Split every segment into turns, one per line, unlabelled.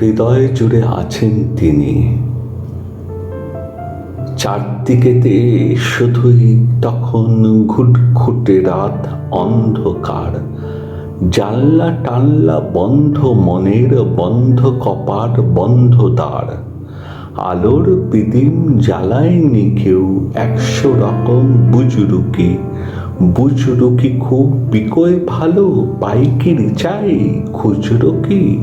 হৃদয় জুড়ে আছেন তিনি। চারদিকেতে শুধুই তখন ঘুটঘুটে রাত অন্ধকার। জানলা টানলা বন্ধ, মনের বন্ধ কপাট বন্ধ দ্বার। আলোর পিদিম জ্বালায়নি কেউ একশো রকম বুজরুকি। বুজরুকি খুব বিকয় ভালো পাইকিরি চাই খুচরো কি?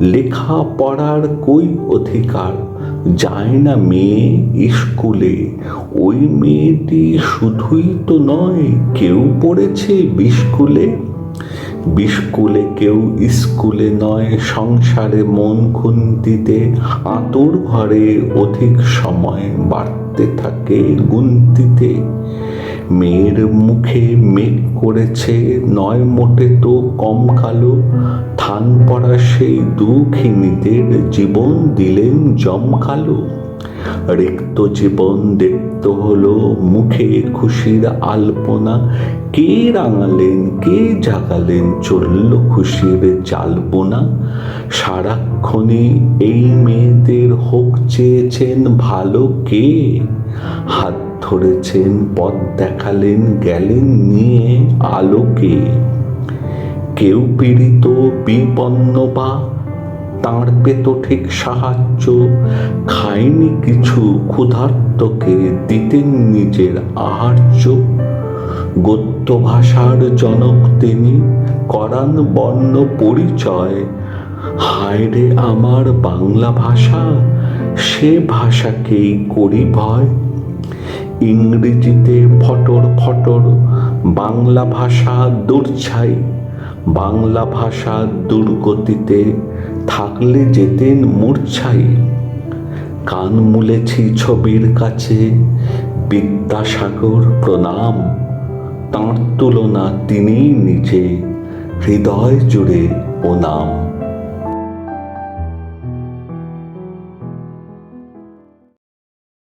লেখা পড়ার কই অধিকার? যায় না মেয়ে স্কুলে। ওই মেয়েটি শুধুই তো নয়, কেউ পড়েছে বিস্কুলে? বিস্কুলে কেউ স্কুলে নয়, সংসারে মন খুন্তিতে আঁতুর ঘরে অধিক সময় বাড়তে থাকে গুনতিতে। মেয়ের মুখে মেঘ করেছে, নয় মোটে তো কম কালো। থান পড়া সেই দুঃখিনীদের জীবন দিলেন জমকালো। রিক্ত জীবন দেখতে হলো মুখে খুশির আলপনা। কে রাঙালেন, কে জাগালেন চলল খুশির জালপনা? সারাক্ষণে এই মেয়েদের হোক চেয়েছেন ভালো কে? হাত ধরেছেন, পথ দেখালেন, গেলেন নিয়ে আলোকে। কেউ পীড়িত, বিপন্ন বা তাঁর পেত ঠিক সাহায্য। খায়নি কিছু ক্ষুধার্তকে, দিতেন নিজের আহার্য। গদ্য ভাষার জনক তিনি, করান বর্ণ পরিচয়। হায় রে আমার বাংলা ভাষা, সে ভাষাকেই করি ভয়। ইংরেজিতে ফটর ফটর, বাংলা ভাষা দূরছাই বাংলা ভাষা দুর্গতিতে থাকলে যেতেন মূর্ছাই। কান মুলেছি ছবির কাছে, বিদ্যাসাগর প্রণাম। তাঁর তুলনা তিনি নিজে, হৃদয় জুড়ে ও নাম